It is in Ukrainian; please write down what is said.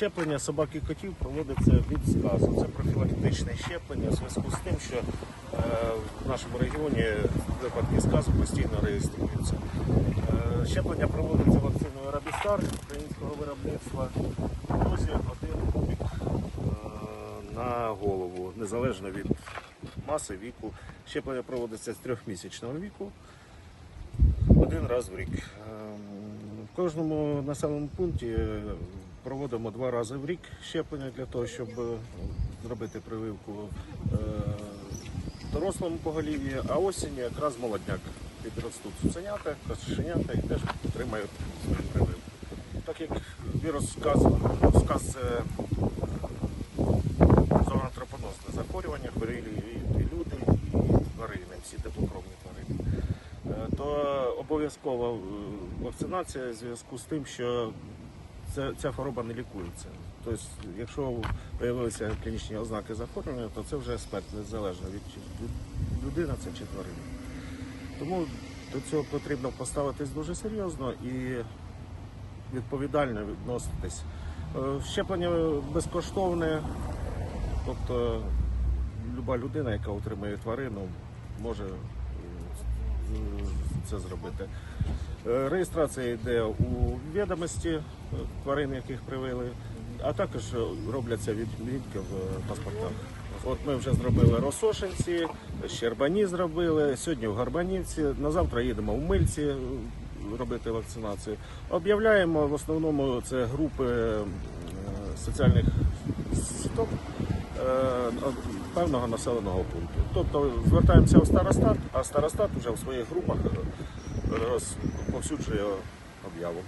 Щеплення собак і котів проводиться від сказу. Це профілактичне щеплення в зв'язку з тим, що е, в нашому регіоні випадки сказу постійно реєструються. Е, Щеплення проводиться вакциною Рабістар українського виробництва. Дозі один кубик е, на голову, незалежно від маси, віку. Щеплення проводиться з трьохмісячного віку один раз в рік. Ем, В кожному населеному пункті проводимо два рази в рік щеплення для того, щоб е, зробити прививку е, дорослому поголів'ї, а осінню якраз молодняк підростуть цуценята, кошенята і теж отримають свою прививку. Так як вірус сказ це зоонотропоносне захворювання, хворілі і, люди, і тварини, всі теплокровні тварини. Е, То обов'язкова вакцинація в зв'язку з тим, що це, ця хвороба не лікується. Тобто, якщо з'явилися клінічні ознаки захворювання, то це вже смерть незалежно від чи люд- людина це чи тварина. Тому до цього потрібно поставитись дуже серйозно і відповідально відноситись. Е, Щеплення безкоштовне, тобто люба людина, яка отримує тварину, може це зробити. Е, Реєстрація йде у відомості е, тварин, яких привили, а також е, робляться відмітки в паспортах. От ми вже зробили Росошинці, Щербані зробили, сьогодні в Гарбанівці, на завтра їдемо в Мильці робити вакцинацію. Об'являємо в основному це групи соціальних сіток певного населеного пункту. Тобто звертаємося в старостат, а старостат вже в своїх групах е, розповсюджує об'яву.